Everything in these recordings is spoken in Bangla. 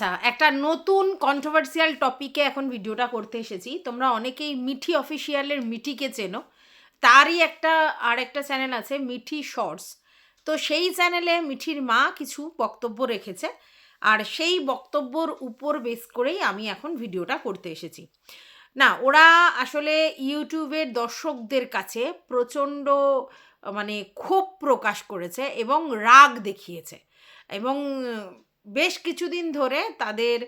আচ্ছা একটা নতুন কন্ট্রোভার্সিয়াল টপিকে এখন ভিডিওটা করতে এসেছি। তোমরা অনেকেই মিঠি অফিসিয়ালের মিঠিকে চেনো। তারই একটা আর একটা চ্যানেল আছে, মিঠি শর্টস তো সেই চ্যানেলে মিঠির মা কিছু বক্তব্য রেখেছে। আর সেই বক্তব্যর উপর বেস করেই আমি এখন ভিডিওটা করতে এসেছি। না, ওরা আসলে ইউটিউবের দর্শকদের কাছে প্রচণ্ড মানে ক্ষোভ প্রকাশ করেছে এবং রাগ দেখিয়েছে। এবং বেশ কিছুদিন ধরে তাদের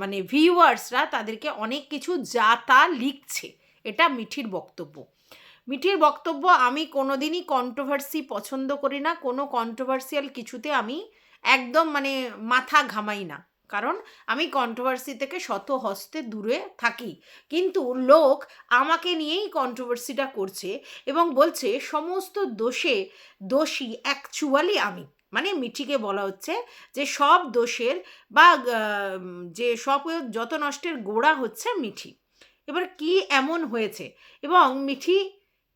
মানে ভিউয়ার্সরা তাদেরকে অনেক কিছু যা তা লিখছে। এটা মিঠির বক্তব্য। মিঠির বক্তব্য, আমি কোনোদিনই কন্ট্রোভার্সি পছন্দ করি না। কোনো কন্ট্রোভার্সিয়াল কিছুতে আমি একদম মানে মাথা ঘামাই না। কারণ আমি কন্ট্রোভার্সি থেকে শত হস্তে দূরে থাকি। কিন্তু লোক আমাকে নিয়েই কন্ট্রোভার্সিটা করছে এবং বলছে, সমস্ত দোষে দোষী অ্যাকচুয়ালি আমি। মানে মিঠিকে বলা হচ্ছে যে সব দোষের বা যে সব যত নষ্টের গোড়া হচ্ছে মিঠি এবার কি এমন হয়েছে? এবং মিঠি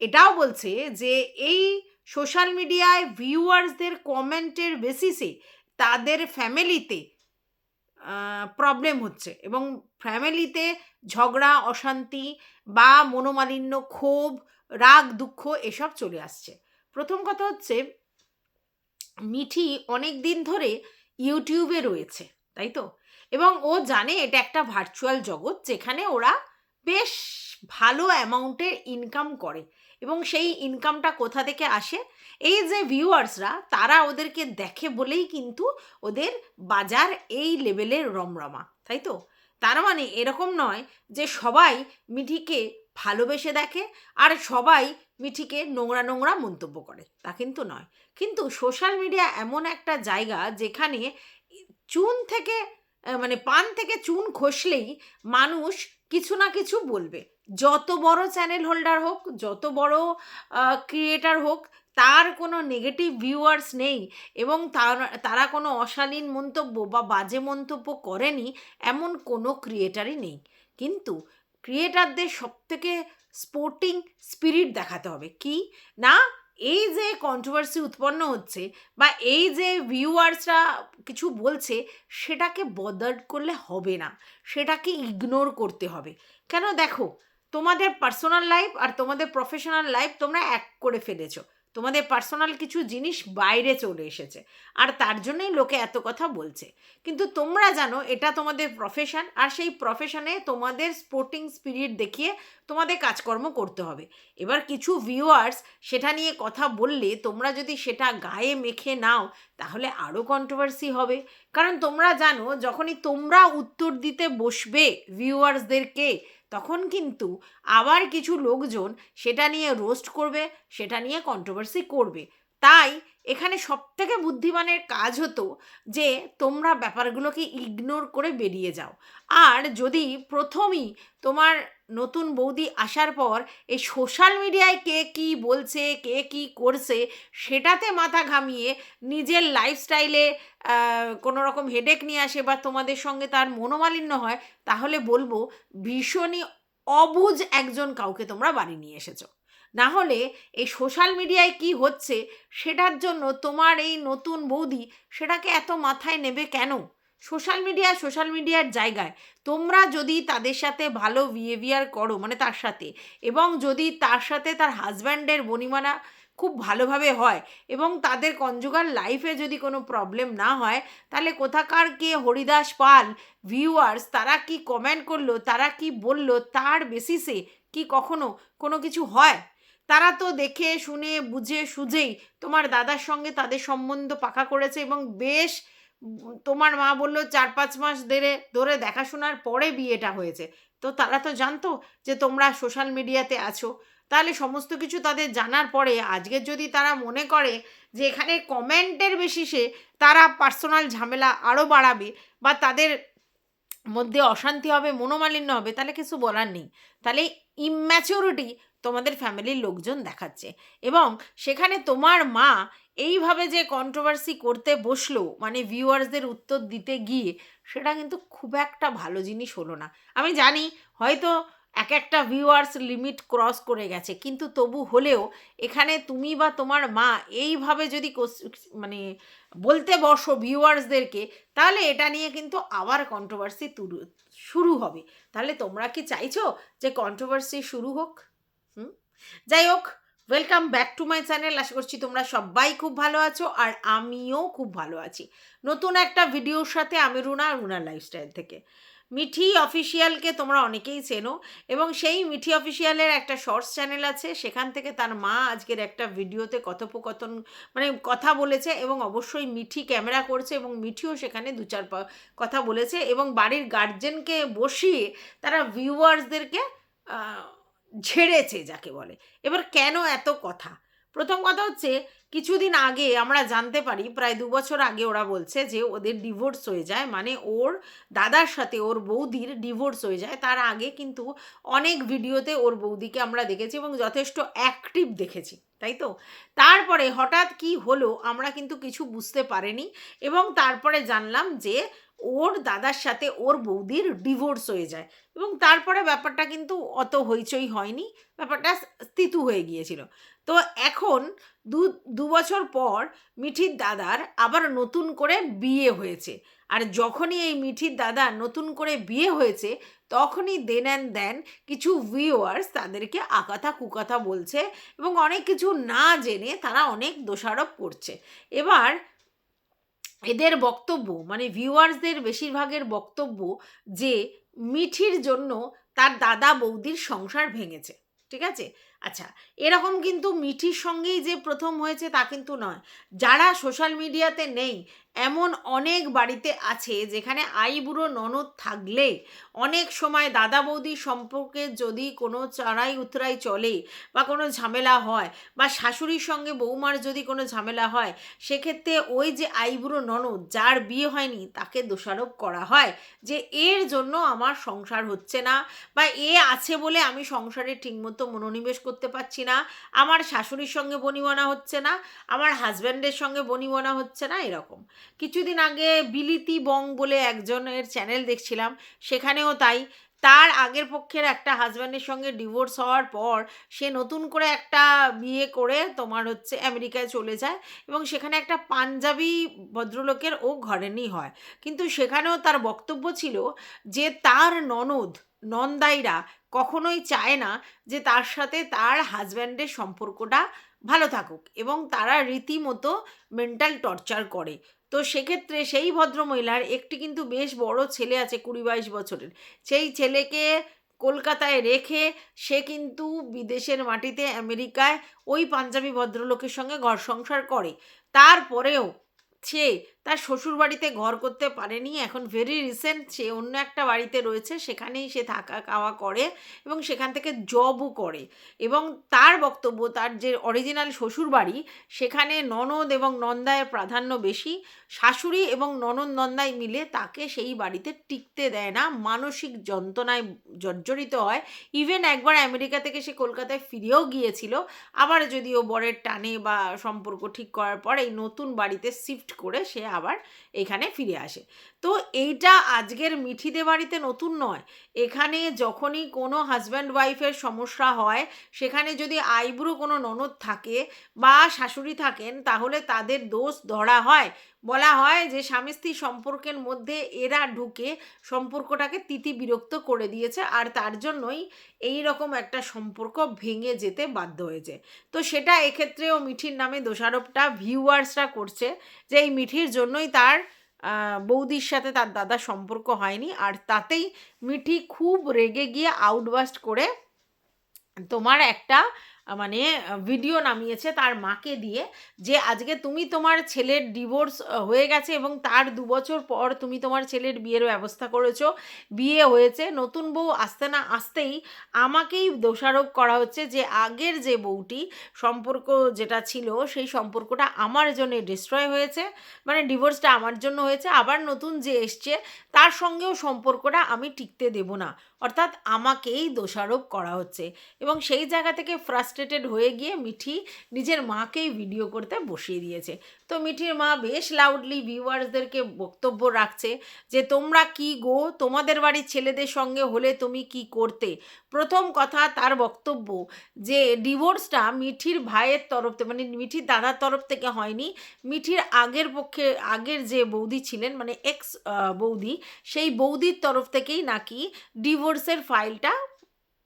এটাও বলছে যে এই সোশ্যাল মিডিয়ায় ভিউয়ার্সদের কমেন্টের বেসিসে তাদের ফ্যামিলিতে প্রবলেম হচ্ছে। এবং ফ্যামিলিতে ঝগড়া, অশান্তি বা মনোমালিন্য, ক্ষোভ, রাগ, দুঃখ এসব চলে আসছে। প্রথম কথা হচ্ছে মিঠি অনেক দিন ধরে ইউটিউবে রয়েছে, তাই তো? এবং ও জানে এটা একটা ভার্চুয়াল জগৎ যেখানে ওরা বেশ ভালো অ্যামাউন্টের ইনকাম করে এবং সেই ইনকামটা কোথা থেকে আসে? এই যে ভিউয়ার্সরা তারা ওদেরকে দেখে বলেই কিন্তু ওদের বাজার এই লেভেলের রমরমা, তাই তো? তার মানে এরকম নয় যে সবাই মিঠিকে ভালোবেসে দেখে আর সবাই মিঠিকে নোংরা নোংরা মন্তব্য করে। তা কিন্তু নয়। কিন্তু সোশ্যাল মিডিয়া এমন একটা জায়গা যেখানে চুন থেকে মানে পান থেকে চুন খসলেই মানুষ কিছু না কিছু বলবে। যত বড় চ্যানেল হোল্ডার হোক, যত বড় ক্রিয়েটার হোক, তার কোনো নেগেটিভ ভিউয়ার্স নেই এবং তার কোনো অশালীন মন্তব্য বা বাজে মন্তব্য করেনি এমন কোনো ক্রিয়েটারই নেই। কিন্তু ক্রিয়েটারদের সবথেকে স্পোর্টিং স্পিরিট দেখাতে হবে। কি? না, এই যে কন্ট্রোভার্সি উৎপন্ন হচ্ছে বা এই যে ভিউয়ার্সরা কিছু বলছে, সেটাকে বদার্ড করলে হবে না। সেটাকে ইগনোর করতে হবে। কেন? দেখো, তোমাদের পার্সোনাল লাইফ আর তোমাদের প্রফেশনাল লাইফ তোমরা এক করে ফেলেছো। তোমাদের পার্সোনাল কিছু জিনিস বাইরে চলে এসেছে। আর তার জন্যই লোকে এত কথা বলছে। কিন্তু তোমরা জানো, এটা তোমাদের প্রফেশন আর সেই প্রফেশনে তোমাদের স্পোর্টিং স্পিরিট দেখিয়ে তোমাদের কাজকর্ম করতে হবে। এবার কিছু ভিউয়ার্স সেটা নিয়ে কথা বললে তোমরা যদি সেটা গায়ে মেখে নাও, তাহলে আরও কন্ট্রোভার্সি হবে। কারণ তোমরা জানো, যখনই তোমরা উত্তর দিতে বসবে ভিউয়ার্সদেরকে তখন কিন্তু আবার কিছু লোকজন সেটা নিয়ে রোস্ট করবে, সেটা নিয়ে কন্ট্রোভার্সি করবে। তাই এখানে সবথেকে বুদ্ধিমানের কাজ হতো যে, তোমরা ব্যাপারগুলোকে ইগনোর করে বেরিয়ে যাও। আর যদি প্রথমেই তোমার নতুন বৌদি আসার পর এই সোশ্যাল মিডিয়ায় কে কি বলছে, কে কি করছে, সেটাতে মাথা ঘামিয়ে নিজের লাইফস্টাইলে কোনো রকম হেডেক নিয়ে আসে বা তোমাদের সঙ্গে তার মনোমালিন্য হয়, তাহলে বলব ভীষণই অবুঝ একজন কাউকে তোমরা বাড়ি নিয়ে এসেছ। না হলে এই সোশ্যাল মিডিয়ায় কি হচ্ছে, সেটার জন্য তোমার এই নতুন বৌদি সেটাকে এত মাথায় নেবে কেন? সোশ্যাল মিডিয়া, সোশ্যাল মিডিয়ার জায়গায়। তোমরা যদি তাদের সাথে ভালো বিহেভিয়ার করো মানে তার সাথে, এবং যদি তার সাথে তার হাজব্যান্ডের বনিমানা খুব ভালোভাবে হয়, এবং তাদের কনজুগার লাইফে যদি কোনো প্রবলেম না হয়, তাহলে কোথাকার কে হরিদাস পাল ভিউয়ার্স তারা কি কমেন্ট করল, তারা কি বলল, তার বেসিসে কি কখনো কোনো কিছু হয়? তারা তো দেখে, শুনে, বুঝে, সুঝেই তোমার দাদার সঙ্গে তাদের সম্বন্ধ পাকা করেছে, এবং বেশ তোমার মা বলল, চার পাঁচ মাস ধরে ধরে দেখাশোনার পরে বিয়েটা হয়েছে। তো তারা তো জানতো যে তোমরা সোশ্যাল মিডিয়াতে আছো। তাহলে সমস্ত কিছু তাদের জানার পরে, আজকে যদি তারা মনে করে যে এখানে কমেন্টের বেসিসে তারা পার্সোনাল ঝামেলা আরও বাড়াবে বা তাদের মধ্যে অশান্তি হবে, মনোমালিন্য হবে, তাহলে কিছু বলার নেই। তাহলে ইম্যাচিউরিটি তোমাদের ফ্যামিলির লোকজন দেখাচ্ছে। এবং সেখানে তোমার মা এইভাবে যে কন্ট্রোভার্সি করতে বসল মানে ভিউয়ার্সদের উত্তর দিতে গিয়ে, সেটা কিন্তু খুব একটা ভালো জিনিস হলো না। আমি জানি হয়তো এক একটা ভিউয়ার্স লিমিট ক্রস করে গেছে, কিন্তু তবু হলেও এখানে তুমি বা তোমার মা এইভাবে যদি মানে বলতে বসো ভিউয়ার্সদেরকে তাহলে এটা নিয়ে কিন্তু আবার কন্ট্রোভার্সি শুরু হবে। তাহলে তোমরা কি চাইছো যে কন্ট্রোভার্সি শুরু হোক? যাই হোক welcome back to my channel আশা করছি তোমরা সবাই খুব ভালো আছো আর আমিও খুব ভালো আছি। নতুন একটা ভিডিওর সাথে আমি রুনা রুনা লাইফস্টাইল থেকে। মিঠি অফিসিয়ালকে তোমরা অনেকেই চেনো এবং সেই মিঠি অফিসিয়ালের একটা শর্টস চ্যানেল আছে। সেখান থেকে তার মা আজকের একটা ভিডিওতে কথোপকথন মানে কথা বলেছে এবং অবশ্যই মিঠি ক্যামেরা করছে এবং মিঠিও সেখানে দু চার কথা বলেছে এবং বাড়ির গার্জেনকে বসিয়ে তারা ভিউয়ার্সদেরকে ঝেড়েছে যাকে বলে। এবার কেন এত কথা? প্রথম কথা হচ্ছে, কিছুদিন আগে আমরা জানতে পারি, প্রায় দু বছর আগে ওরা বলছে যে ওদের ডিভোর্স হয়ে যায় মানে ওর দাদার সাথে ওর বৌদির ডিভোর্স হয়ে যায়। তার আগে কিন্তু অনেক ভিডিওতে ওর বৌদিকে আমরা দেখেছি এবং যথেষ্ট অ্যাক্টিভ দেখেছি, তাই তো? তারপরে হঠাৎ কি হলো আমরা কিন্তু কিছু বুঝতে পারিনি এবং তারপরে জানলাম যে ওর দাদার সাথে ওর বৌদির ডিভোর্স হয়ে যায়। এবং তারপরে ব্যাপারটা কিন্তু অত হইচই হয়নি। ব্যাপারটা স্থিতু হয়ে গিয়েছিল। তো এখন দু বছর পর মিঠির দাদার আবার নতুন করে বিয়ে হয়েছে। আর যখনই এই মিঠির দাদা নতুন করে বিয়ে হয়েছে, তখনই দেন অ্যান্ড দেন কিছু ভিউয়ার্স তাদেরকে আকাথা কুকাথা বলছে এবং অনেক কিছু না জেনে তারা অনেক দোষারোপ করছে। এবার এদের বক্তব্য মানে ভিউয়ার্সদের বেশিরভাগের বক্তব্য যে মিঠির জন্য তার দাদা বৌদির সংসার ভেঙেছে, ঠিক আছে? আচ্ছা এরকম কিন্তু মিঠির সঙ্গেই যে প্রথম হয়েছে তা কিন্তু নয়। যারা সোশ্যাল মিডিয়াতে নেই এমন অনেক বাড়িতে আছে যেখানে আইবুড়ো ননদ থাকলে অনেক সময় দাদা বৌদির সম্পর্কে যদি কোনো চড়াই উতরাই চলে বা কোনো ঝামেলা হয় বা শাশুড়ির সঙ্গে বৌমার যদি কোনো ঝামেলা হয়, সেক্ষেত্রে ওই যে আইবুড়ো ননদ যার বিয়ে হয়নি তাকে দোষারোপ করা হয় যে এর জন্য আমার সংসার হচ্ছে না বা এ আছে বলে আমি সংসারে ঠিকমতো মনোনিবেশ করতে পারছি না, আমার শাশুড়ির সঙ্গে বনিবনা হচ্ছে না, আমার হাজব্যান্ডের সঙ্গে বনিবনা হচ্ছে না, এরকম। কিছুদিন আগে বিলিতি বং বলে একজনের চ্যানেল দেখছিলাম, সেখানেও তাই। তার আগের পক্ষের একটা হাজব্যান্ডের সঙ্গে ডিভোর্স হওয়ার পর সে নতুন করে একটা বিয়ে করে তোমার হচ্ছে আমেরিকায় চলে যায় এবং সেখানে একটা পাঞ্জাবি ভদ্রলোকের ও ঘরেনি হয়। কিন্তু সেখানেও তার বক্তব্য ছিল যে তার ননদ, নন্দাইরা কখনোই চায় না যে তার সাথে তার হাজব্যান্ডের সম্পর্কটা ভালো থাকুক এবং তারা রীতিমতো মেন্টাল টর্চার করে। তো সেক্ষেত্রে সেই ভদ্রমহিলার একটি কিন্তু বেশ বড় ছেলে আছে কুড়ি বাইশ বছরের। সেই ছেলেকে কলকাতায় রেখে সে কিন্তু বিদেশের মাটিতে আমেরিকায় ওই পাঞ্জাবি ভদ্রলোকের সঙ্গে ঘর সংসার করে। তারপরেও সে তার শ্বশুর বাড়িতে ঘর করতে পারেনি। এখন ভেরি রিসেন্ট সে অন্য একটা বাড়িতে রয়েছে, সেখানেই সে থাকা খাওয়া করে এবং সেখান থেকে জবও করে। এবং তার বক্তব্য, তার যে অরিজিনাল শ্বশুর বাড়ি সেখানে ননদ এবং নন্দায়ের প্রাধান্য বেশি। শাশুড়ি এবং ননদ নন্দাই মিলে তাকে সেই বাড়িতে টিকতে দেয় না। মানসিক যন্ত্রণায় জর্জরিত হয়। ইভেন একবার আমেরিকা থেকে সে কলকাতায় ফিরেও গিয়েছিল। আবার যদিও বরের টানে বা সম্পর্ক ঠিক করার পর এই নতুন বাড়িতে শিফট করে সে আবার এখানে ফিরে আসে। তো এইটা আজকের মিঠিদে বাড়িতে নতুন নয়। এখানে যখনই কোনো হাজব্যান্ড ওয়াইফের সমস্যা হয়, সেখানে যদি আইবুড়ো কোনো ননদ থাকে বা শাশুড়ি থাকেন, তাহলে তাদের দোষ ধরা হয়। বলা হয় যে স্বামী স্ত্রী সম্পর্কের মধ্যে এরা ঢুকে সম্পর্কটাকে তিতি বিরক্ত করে দিয়েছে আর তার জন্যই এই রকম একটা সম্পর্ক ভেঙে যেতে বাধ্য হয়েছে। তো সেটা এক্ষেত্রেও মিঠির নামে দোষারোপটা ভিউয়ার্সরা করছে যে এই মিঠির জন্যই তার বৌদির সাথে তার দাদার সম্পর্ক হয়নি আর তাতেই মিঠি খুব রেগে গিয়ে আউটবাস্ট করে তোমার একটা মানে ভিডিও নামিয়েছে তার মাকে দিয়ে যে আজকে তুমি তোমার ছেলের ডিভোর্স হয়ে গেছে এবং তার দু বছর পর তুমি তোমার ছেলের বিয়ের ব্যবস্থা করেছ। বিয়ে হয়েছে। নতুন বউ আসতে না আসতেই আমাকেই দোষারোপ করা হচ্ছে যে আগের যে বউটি সম্পর্ক যেটা ছিল সেই সম্পর্কটা আমার জন্য ডিস্ট্রয় হয়েছে। মানে ডিভোর্সটা আমার জন্য হয়েছে। আবার নতুন যে এসছে তার সঙ্গেও সম্পর্কটা আমি টিকতে দেব না। অর্থাৎ আমাকেই দোষারোপ করা হচ্ছে। এবং সেই জায়গা থেকে ফ্রাস্ট্রেট ফ্রাস্ট্রেটেড হয়ে গিয়ে মিঠি নিজের মাকেই ভিডিও করতে বসিয়ে দিয়েছে। তো মিঠির মা বেশ লাউডলি ভিউয়ার্সদেরকে বক্তব্য রাখছে যে, তোমরা কি গো? তোমাদের বাড়ির ছেলেদের সঙ্গে হলে তুমি কি করতে? প্রথম কথা তার বক্তব্য যে ডিভোর্সটা মিঠির ভাইয়ের তরফ থেকে মানে মিঠির দাদার তরফ থেকে হয়নি। মিঠির আগের পক্ষে, আগের যে বৌদি ছিলেন মানে এক্স বৌদি, সেই বৌদির তরফ থেকেই নাকি ডিভোর্সের ফাইলটা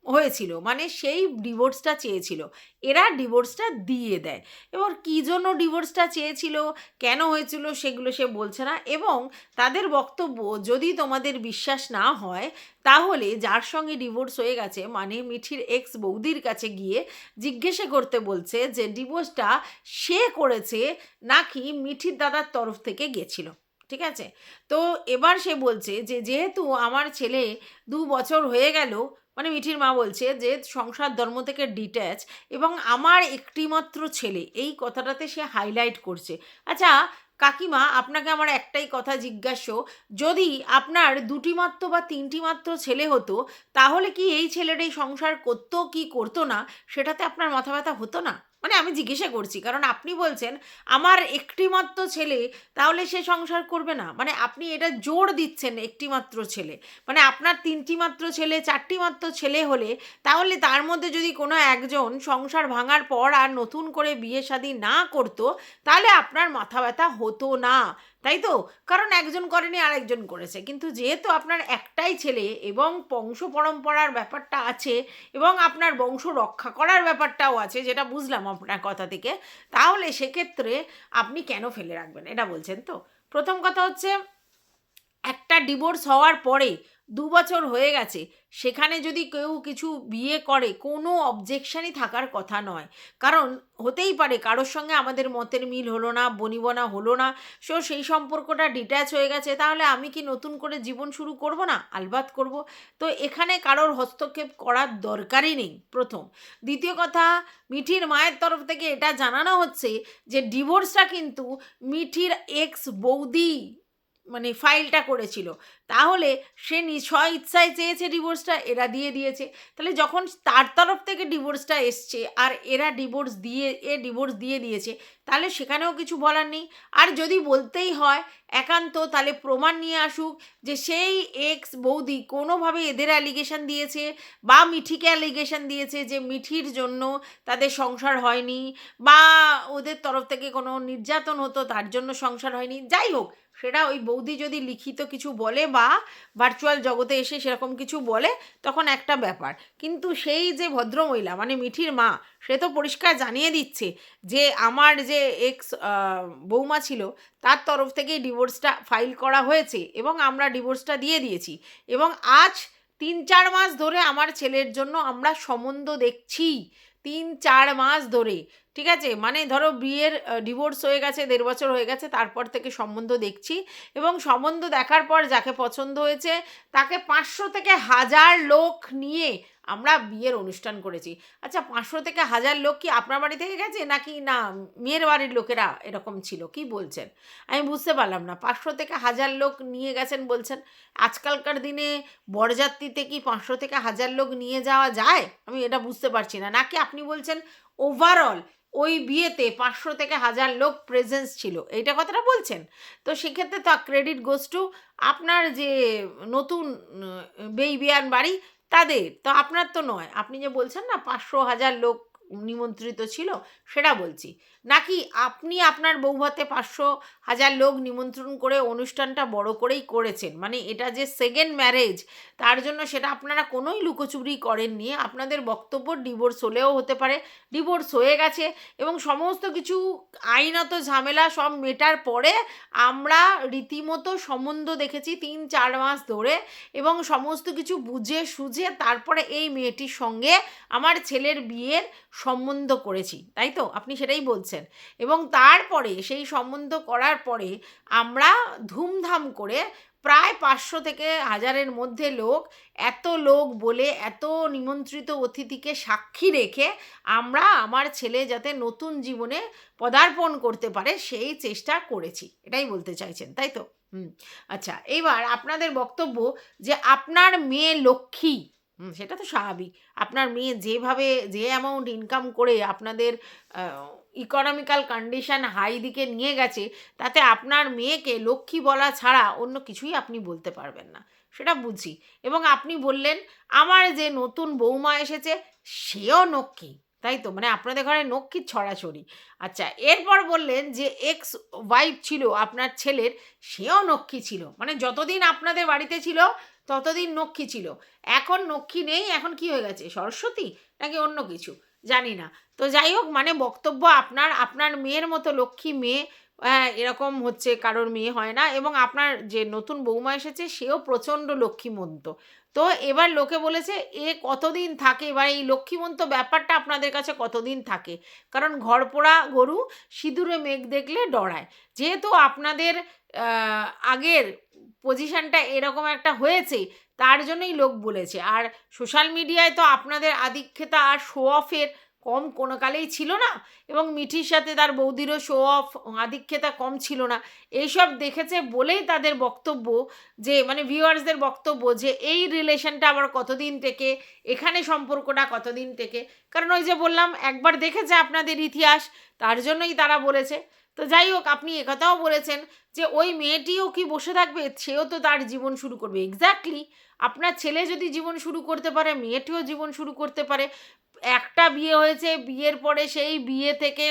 হয়েছিল মানে সেই ডিভোর্সটা চেয়েছিল। এরা ডিভোর্সটা দিয়ে দেয়। এবার কী জন্য ডিভোর্সটা চেয়েছিল, কেন হয়েছিল সেগুলো সে বলছে না। এবং তাদের বক্তব্য, যদি তোমাদের বিশ্বাস না হয়, তাহলে যার সঙ্গে ডিভোর্স হয়ে গেছে মানে মিঠির এক্স বৌদির কাছে গিয়ে জিজ্ঞেসে করতে বলছে যে ডিভোর্সটা সে করেছে নাকি মিঠির দাদার তরফ থেকে গেছিল? ঠিক আছে? তো এবার সে বলছে যে, যেহেতু আমার ছেলে দু বছর হয়ে গেল মানে মিঠির মা বলছে যে, সংসার ধর্ম থেকে ডিট্যাচ এবং আমার একটিমাত্র ছেলে, এই কথাটাতে সে হাইলাইট করছে। আচ্ছা কাকিমা, আপনাকে আমার একটাই কথা জিজ্ঞাস্য, যদি আপনার দুটি মাত্র বা তিনটি মাত্র ছেলে হতো, তাহলে কি এই ছেলের এই সংসার করতো কি করতো না, সেটাতে আপনার মাথা ব্যথা হতো না? মানে আমি জিজ্ঞাসা করছি, কারণ আপনি বলছেন, আমার একটিমাত্র ছেলে, তাহলে সে সংসার করবে না। মানে আপনি এটা জোর দিচ্ছেন একটিমাত্র ছেলে। মানে আপনার তিনটি মাত্র ছেলে চারটি মাত্র ছেলে হলে, তাহলে তার মধ্যে যদি কোনো একজন সংসার ভাঙার পর আর নতুন করে বিয়ে শাদী না করতো, তাহলে আপনার মাথা ব্যথা হতো না। তাই তো? কারণ একজন করেনি, আরেকজন করেছে। কিন্তু যেহেতু আপনার একটাই ছেলে এবং বংশ পরম্পরার ব্যাপারটা আছে এবং আপনার বংশ রক্ষা করার ব্যাপারটাও আছে, যেটা বুঝলাম আপনার কথা থেকে, তাহলে সেক্ষেত্রে আপনি কেন ফেলে রাখবেন? এটা বলছেন তো? প্রথম কথা হচ্ছে, একটা ডিভোর্স হওয়ার পরে দু বছর হয়ে গেছে। সেখানে যদি কেউ কিছু বিয়ে করে, কোনো অবজেকশানই থাকার কথা নয়। কারণ হতেই পারে, কারোর সঙ্গে আমাদের মতের মিল হলো না, বনিবনা হলো না। সো সেই সম্পর্কটা ডিট্যাচ হয়ে গেছে। তাহলে আমি কি নতুন করে জীবন শুরু করব না? আলবাত করব? তো এখানে কারোর হস্তক্ষেপ করার দরকারই নেই, প্রথম। দ্বিতীয় কথা, মিঠির মায়ের তরফ থেকে এটা জানানো হচ্ছে যে ডিভোর্সটা কিন্তু মিঠির এক্স বৌদি মানে ফাইলটা করেছিল। তাহলে সে স্ব ইচ্ছায় চেয়েছে ডিভোর্সটা এরা দিয়ে দিয়েছে। তাহলে যখন তার তরফ থেকে ডিভোর্সটা এসছে, আর এরা ডিভোর্স দিয়ে, এ ডিভোর্স দিয়ে দিয়েছে তাহলে সেখানেও কিছু বলার নেই। আর যদি বলতেই হয়, একান্ত তাহলে প্রমাণ নিয়ে আসুক যে সেই এক্স বৌদি কোনোভাবে এদের অ্যালিগেশন দিয়েছে বা মিঠিকে অ্যালিগেশন দিয়েছে যে মিঠির জন্য তাদের সংসার হয়নি বা ওদের তরফ থেকে কোনো নির্যাতন হতো তার জন্য সংসার হয়নি। যাই হোক, সেটা ওই বৌদি যদি লিখিত কিছু বলে বা ভার্চুয়াল জগতে এসে সেরকম কিছু বলে, তখন একটা ব্যাপার। কিন্তু সেই যে ভদ্রমহিলা মানে মিঠির মা, সে তো পরিষ্কার জানিয়ে দিচ্ছে যে আমার যে এক্স বৌমা ছিল, তার তরফ থেকেই ডিভোর্সটা ফাইল করা হয়েছে এবং আমরা ডিভোর্সটা দিয়ে দিয়েছি। এবং আজ তিন চার মাস ধরে আমার ছেলের জন্য আমরা সম্বন্ধ দেখছি। তিন চার মাস ধরে, ঠিক আছে? মানে ধরো বিয়ের ডিভোর্স হয়ে গেছে, দেড় বছর হয়ে গেছে, তারপর থেকে সম্বন্ধ দেখছি। এবং সম্বন্ধ দেখার পর যাকে পছন্দ হয়েছে, তাকে পাঁচশো থেকে হাজার লোক নিয়ে আমরা বিয়ের অনুষ্ঠান করেছি। আচ্ছা পাঁচশো থেকে হাজার লোক কি আপনার বাড়ি থেকে গেছে? নাকি না, মেয়ের বাড়ির লোকেরা এরকম ছিল? কি বলছেন? আমি বুঝতে পারলাম না। পাঁচশো থেকে হাজার লোক নিয়ে গেছেন বলছেন। আজকালকার দিনে বরযাত্রীতে কি পাঁচশো থেকে হাজার লোক নিয়ে যাওয়া যায়? আমি এটা বুঝতে পারছি না। নাকি আপনি বলছেন ওভারঅল ওই বিয়েতে পাঁচশো থেকে হাজার লোক প্রেজেন্স ছিল? এইটা কথাটা বলছেন? তো সেক্ষেত্রে তো ক্রেডিট গোস টু আপনার যে নতুন বেইবিয়ান বাড়ি তাদের তো আপনার তো নয়। আপনি যে বলছেন না পাঁচশো হাজার লোক নিমন্ত্রিত ছিল, সেটা বলছি। নাকি আপনি আপনার বৌভাতে পাঁচশো হাজার লোক নিমন্ত্রণ করে অনুষ্ঠানটা বড় করেই করেছেন? মানে এটা যে সেকেন্ড ম্যারেজ তার জন্য সেটা আপনারা কোনোই লুকোচুরি করেননি। আপনাদের বক্তব্য ডিভোর্স হলেও হতে পারে ডিভোর্স হয়ে গেছে এবং সমস্ত কিছু আইনত ঝামেলা সব মেটার পরে আমরা রীতিমতো সম্বন্ধ দেখেছি তিন চার মাস ধরে এবং সমস্ত কিছু বুঝে সুঝে তারপরে এই মেয়েটির সঙ্গে আমার ছেলের বিয়ের সম্বন্ধ করেছি, তাই তো? আপনি সেটাই বলছেন। এবং তারপরে, সেই সম্বন্ধ করার পরে আমরা ধুমধাম করে প্রায় পাঁচশো থেকে হাজারের মধ্যে লোক, এত লোক বলে এত নিমন্ত্রিত অতিথিকে সাক্ষী রেখে আমরা আমার ছেলে যাতে নতুন জীবনে পদার্পণ করতে পারে, সেই চেষ্টা করেছি। এটাই বলতে চাইছেন, তাই তো? হুম। আচ্ছা এইবার আপনাদের বক্তব্য যে আপনার মেয়ে লক্ষ্মী সেটা তো স্বাভাবিক। আপনার মেয়ে যেভাবে, যে অ্যামাউন্ট ইনকাম করে আপনাদের ইকোনমিক্যাল কন্ডিশন হাই দিকে নিয়ে গেছে, তাতে আপনার মেয়েকে লক্ষ্মী বলা ছাড়া অন্য কিছুই আপনি বলতে পারবেন না। সেটা বুঝি। এবং আপনি বললেন, আমার যে নতুন বৌমা এসেছে, সেও নক্ষী তাই তো? মানে আপনাদের ঘরে নক্ষীর ছড়াছড়ি। আচ্ছা এরপর বললেন যে এক্স ওয়াইফ ছিল, আপনার ছেলের, সেও নক্ষী ছিল। মানে যতদিন আপনাদের বাড়িতে ছিল ততদিন নক্ষী ছিল। এখন নক্ষী নেই, এখন কি হয়ে গেছে? সরস্বতী? নাকি অন্য কিছু? জানি না। তো যাই হোক মানে বক্তব্য আপনার আপনার মেয়ের মতো লক্ষ্মী মেয়ে এরকম হচ্ছে, কারোর মেয়ে হয় না। এবং আপনার যে নতুন বৌমা এসেছে, সেও প্রচণ্ড লক্ষ্মীমন্ত। তো এবার লোকে বলেছে, এ কতদিন থাকে? এবার এই লক্ষ্মীমন্ত ব্যাপারটা আপনাদের কাছে কতদিন থাকে? কারণ ঘরপোড়া গরু, সিঁদুরে মেঘ দেখলে ডরায়। যেহেতু আপনাদের আগের পজিশনটা এরকম একটা হয়েছে, তার জন্যই লোক বলেছে। আর সোশ্যাল মিডিয়ায় তো আপনাদের আধিক্যতা আর শো অফের কম কোনো কালেই ছিল না এবং মিঠির সাথে তার বৌদিরও শো অফ আধিক্যতা কম ছিল না। এইসব দেখেছে বলেই তাদের বক্তব্য যে মানে ভিউয়ার্সদের বক্তব্য যে, এই রিলেশনটা আবার কতদিন থেকে, এখানে সম্পর্কটা কতদিন থেকে? কারণ ওই যে বললাম, একবার দেখেছে আপনাদের ইতিহাস, তার জন্যই তারা বলেছে। তো যাই হোক, আপনি একথাও বলেছেন যে, ওই মেয়েটিও কি বসে থাকবে? সেও তো তার জীবন শুরু করবে। এক্স্যাক্টলি আপনার ছেলে যদি জীবন শুরু করতে পারে, মেয়েটিও জীবন শুরু করতে পারে একটা বিয়ে হয়েছে বিয়ের পরে সেই বিয়ে থেকে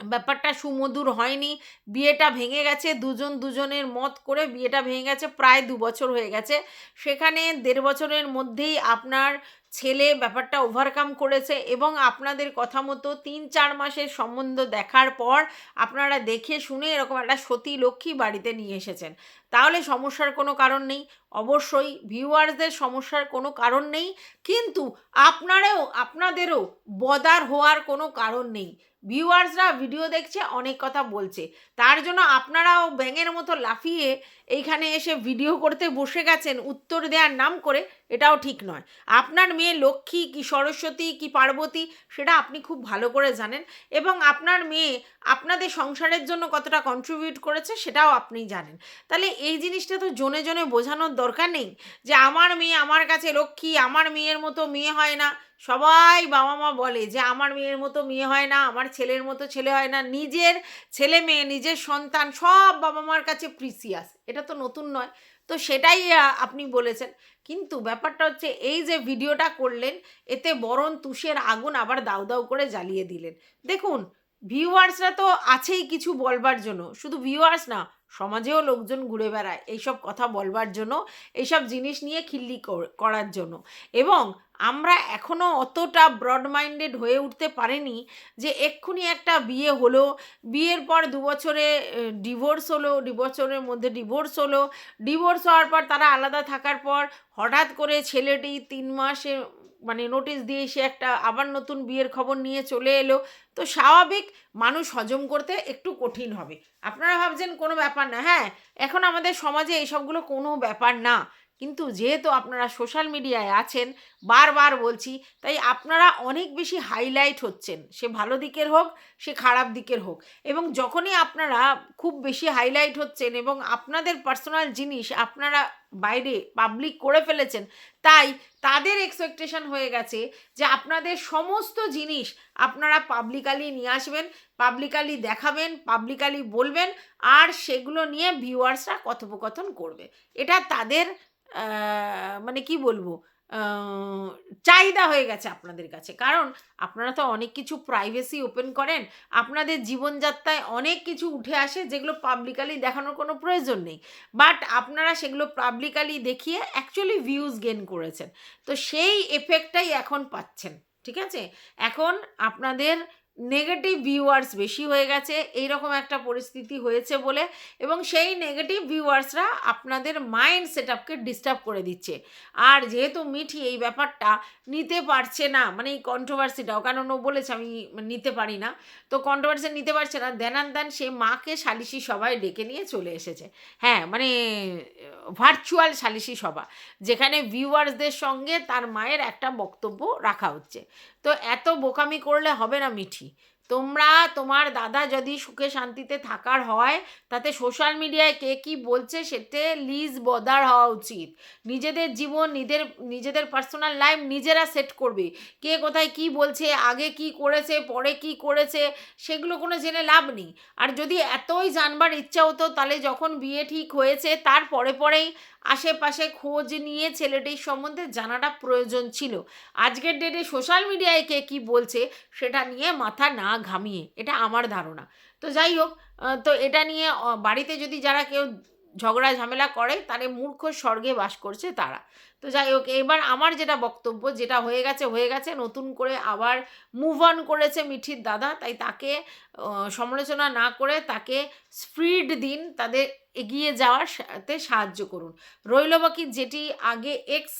ব্যাপারটা সুমধুর হয়নি। বিয়েটা ভেঙে গেছে, দুজন দুজনের মত করে বিয়েটা ভেঙে গেছে, প্রায় দু বছর হয়ে গেছে। সেখানে দেড় বছরের মধ্যেই আপনার ছেলে ব্যাপারটা ওভারকাম করেছে এবং আপনাদের কথা মতো তিন চার মাসের সম্বন্ধ দেখার পর আপনারা দেখে শুনে এরকম একটা সতী লক্ষ্মী বাড়িতে নিয়ে এসেছেন। তাহলে সমস্যার কোনো কারণ নেই। অবশ্যই ভিউয়ার্সদের সমস্যার কোনো কারণ নেই। কিন্তু আপনারাও, আপনাদেরও বদার হওয়ার কোনো কারণ নেই। ভিউয়ার্সরা ভিডিও দেখছে, অনেক কথা বলছে। তার জন্য আপনারাও ব্যাঙের মতো লাফিয়ে এইখানে এসে ভিডিও করতে বসে গেছেন, উত্তর দেওয়ার নাম করে এটাও ঠিক নয়। আপনার মেয়ে লক্ষ্মী কি সরস্বতী কি পার্বতী সেটা আপনি খুব ভালো করে জানেন এবং আপনার মেয়ে আপনাদের সংসারের জন্য কতটা কন্ট্রিবিউট করেছে সেটাও আপনি জানেন। তাহলে এই জিনিসটা তো জনে জনে বোঝানোর দরকার নেই যে আমার মেয়ে আমার কাছে লক্ষ্মী, আমার মেয়ের মতো মেয়ে হয় না। সবাই বাবা মা বলে যে আমার মেয়ের মতো মেয়ে হয় না, আমার ছেলের মতো ছেলে হয় না, নিজের ছেলে মেয়ে, নিজের সন্তান সব বাবা মার কাছে প্রিসিয়াস এটা তো নতুন নয়। তো সেটাই আপনি বলেছেন। কিন্তু ব্যাপারটা হচ্ছে এই যে ভিডিওটা করলেন, এতে বরণ তুষের আগুন আবার দাউ দাউ করে জ্বালিয়ে দিলেন। দেখুন, ভিউয়ার্সরা তো আছেই কিছু বলবার জন্য। শুধু ভিউয়ার্স না, সমাজেও লোকজন ঘুরে বেড়ায় এইসব কথা বলবার জন্য, এইসব জিনিস নিয়ে খিল্লি কর- করার জন্য। এবং আমরা এখনও অতটা ব্রড মাইন্ডেড হয়ে উঠতে পারিনি যে এক্ষুনি একটা বিয়ে হলো, বিয়ের পর দু বছরে ডিভোর্স হলো বছরের মধ্যে ডিভোর্স হলো ডিভোর্স হওয়ার পর তারা আলাদা থাকার পর হঠাৎ করে ছেলেটি তিন মাসে মানে নোটিশ দিয়ে সে একটা আবার নতুন বিয়ের খবর নিয়ে চলে এলো। তো স্বাভাবিক মানুষ হজম করতে একটু কঠিন হবে। আপনারা ভাবছেন কোনো ব্যাপার না হ্যাঁ এখন আমাদের সমাজে এইসবগুলো কোনো ব্যাপার না। কিন্তু যেহেতু আপনারা সোশ্যাল মিডিয়ায় আছেন, বারবার বলছি, তাই আপনারা অনেক বেশি হাইলাইট হচ্ছেন। সে ভালো দিকের হোক, সে খারাপ দিকের হোক। এবং যখনই আপনারা খুব বেশি হাইলাইট হচ্ছেন এবং আপনাদের পার্সোনাল জিনিস আপনারা বাইরে পাবলিক করে ফেলেছেন, তাই তাদের এক্সপেকটেশন হয়ে গেছে যে আপনাদের সমস্ত জিনিস আপনারা পাবলিকালি নিয়ে আসবেন পাবলিকালি দেখাবেন পাবলিকালি বলবেন, আর সেগুলো নিয়ে ভিউয়ার্সরা কথোপকথন করবে। এটা তাদের মানে কি বলব? চাহিদা হয়ে গেছে আপনাদের কাছে। কারণ আপনারা তো অনেক কিছু প্রাইভেসি ওপেন করেন, আপনাদের জীবনযাত্রায় অনেক কিছু উঠে আসে যেগুলো পাবলিকালি দেখানোর কোনো প্রয়োজন নেই। বাট আপনারা সেগুলো পাবলিকালি দেখিয়ে অ্যাকচুয়ালি ভিউজ গেন করেছেন। তো সেই এফেক্টটাই এখন পাচ্ছেন, ঠিক আছে? এখন আপনাদের নেগেটিভ ভিউয়ার্স বেশি হয়ে গেছে, এইরকম একটা পরিস্থিতি হয়েছে বলে এবং সেই নেগেটিভ ভিউয়ার্সরা আপনাদের মাইন্ড সেট আপকে ডিস্টার্ব করে দিচ্ছে। আর যেহেতু মিঠি এই ব্যাপারটা নিতে পারছে না মানে এই কন্ট্রোভার্সিটাও কারণ ও বলেছে আমি নিতে পারি না, তো কন্ট্রোভার্সি নিতে পারছে না দেনান দেন সে মাকে সালিশি সভায় ডেকে নিয়ে চলে এসেছে। হ্যাঁ মানে ভার্চুয়াল সালিশি সভা, যেখানে ভিউয়ার্সদের সঙ্গে তার মায়ের একটা বক্তব্য রাখা হচ্ছে। তো এত বোকামি করলে হবে না মিঠি। তোমরা, তোমার দাদা যদি সুখে শান্তিতে থাকার হয়, তাতে সোশ্যাল মিডিয়ায় কে কি বলছে সেটা লিজ বদার হওয়া উচিত। নিজেদের জীবন নিজেদের নিজেদের পার্সোনাল লাইফ নিজেরা সেট করবে। কে কোথায় কি বলছে, আগে কি করেছে, পরে কি করেছে, সেগুলো কোনো জেনে লাভ নেই। আর যদি এতই জানবার ইচ্ছা হতো, তাহলে যখন বিয়ে ঠিক হয়েছে, তার পরে পরেই আশেপাশে খোঁজ নিয়ে ছেলেটির সম্বন্ধে জানাটা প্রয়োজন ছিল। আজকের ডেটে সোশ্যাল মিডিয়ায় কে কী বলছে সেটা নিয়ে মাথা না ঘামিয়ে, এটা আমার ধারণা। তো যাই হোক তো এটা নিয়ে বাড়িতে যদি যারা কেউ ঝগড়া ঝামেলা করে তাহলে মূর্খ স্বর্গে বাস করছে তারা। তো যাই হোক, এবার আমার যেটা বক্তব্য, যেটা হয়ে গেছে হয়ে গেছে, নতুন করে আবার মুভ অন করেছে মিঠির দাদা, তাই তাকে সমালোচনা না করে তাকে স্পিড দিন, তাদের এগিয়ে যাওয়ার সাথে সাহায্য করুন। রইল বাকি যেটি আগে এক্স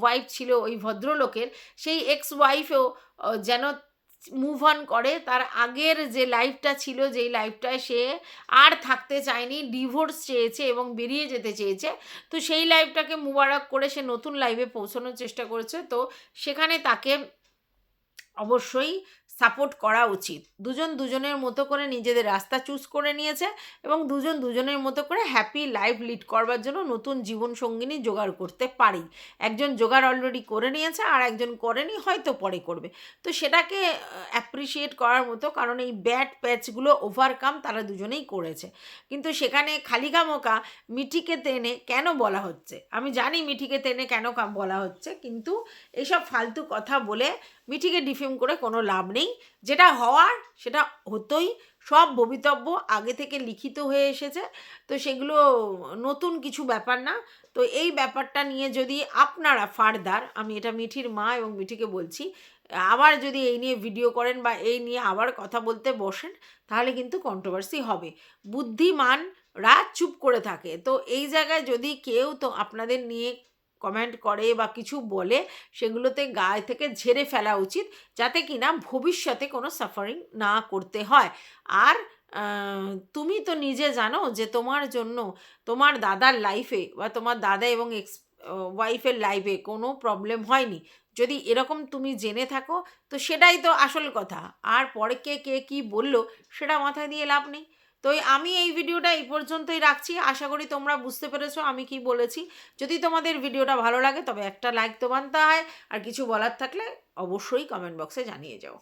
ওয়াইফ ছিল ওই ভদ্রলোকের, সেই এক্স ওয়াইফেও যেন মুভ অন করে, তার আগের যে লাইফটা ছিল, যেই লাইফটায় সে আর থাকতে চায়নি ডিভোর্স চেয়েছে এবং বেরিয়ে যেতে চেয়েছে, তো সেই লাইফটাকে মুবারক করে সে নতুন লাইফে পৌঁছানোর চেষ্টা করেছে, তো সেখানে তাকে অবশ্যই সাপোর্ট করা উচিত। দুজন দুজনের মতো করে নিজেদের রাস্তা চুজ করে নিয়েছে এবং দুজন দুজনের মতো করে হ্যাপি লাইফ লিড করবার জন্য নতুন জীবন সঙ্গিনী জোগাড় করতে পারি। একজন জোগাড় অলরেডি করে নিয়েছে, আর একজন করেনি, হয়তো পরে করবে। তো সেটাকে অ্যাপ্রিসিয়েট করার মতো, কারণ এই ব্যাড প্যাচগুলো ওভারকাম তারা দুজনেই করেছে। কিন্তু সেখানে খালিকামোকা মিঠিকে টেনে কেন বলা হচ্ছে? আমি জানি মিঠিকে টেনে কেন বলা হচ্ছে, কিন্তু এইসব ফালতু কথা বলে মিঠিকে ডিফেম করে কোনো লাভ নেই। যেটা হওয়ার, সেটা হতোই। সব ভবিতব্য আগে থেকে লিখিত হয়ে এসেছে। তো সেগুলো নতুন কিছু ব্যাপার না। তো এই ব্যাপারটা নিয়ে যদি আপনারা ফার্দার, আমি এটা মিঠির মা এবং মিঠিকে বলছি, আবার যদি এই নিয়ে ভিডিও করেন বা এই নিয়ে আবার কথা বলতে বসেন, তাহলে কিন্তু কন্ট্রোভার্সি হবে। বুদ্ধিমানরা চুপ করে থাকে। তো এই জায়গায় যদি কেউ তো আপনাদের নিয়ে কমেন্ট করে বা কিছু বলে সেগুলোতে গায়ে থেকে ঝেড়ে ফেলা উচিত যাতে কিনা ভবিষ্যতে কোনো সাফারিং না করতে হয়। আর তুমি তো নিজে জানো যে তোমার জন্য তোমার দাদার লাইফে বা তোমার দাদা এবং এক্স ওয়াইফের লাইফে কোনো প্রবলেম হয়নি। যদি এরকম তুমি জেনে থাকো তো সেটাই তো আসল কথা। আর পরে কে কে, কী বলল সেটা মাথায় দিয়ে লাভ নেই। তো আমি এই ভিডিওটা এই পর্যন্তই রাখছি। আশা করি তোমরা বুঝতে পেরেছ আমি কি বলেছি। যদি তোমাদের ভিডিওটা ভালো লাগে তবে একটা লাইক তো বানতে হয়, আর কিছু বলার থাকলে অবশ্যই কমেন্ট বক্সে জানিয়ে যাও।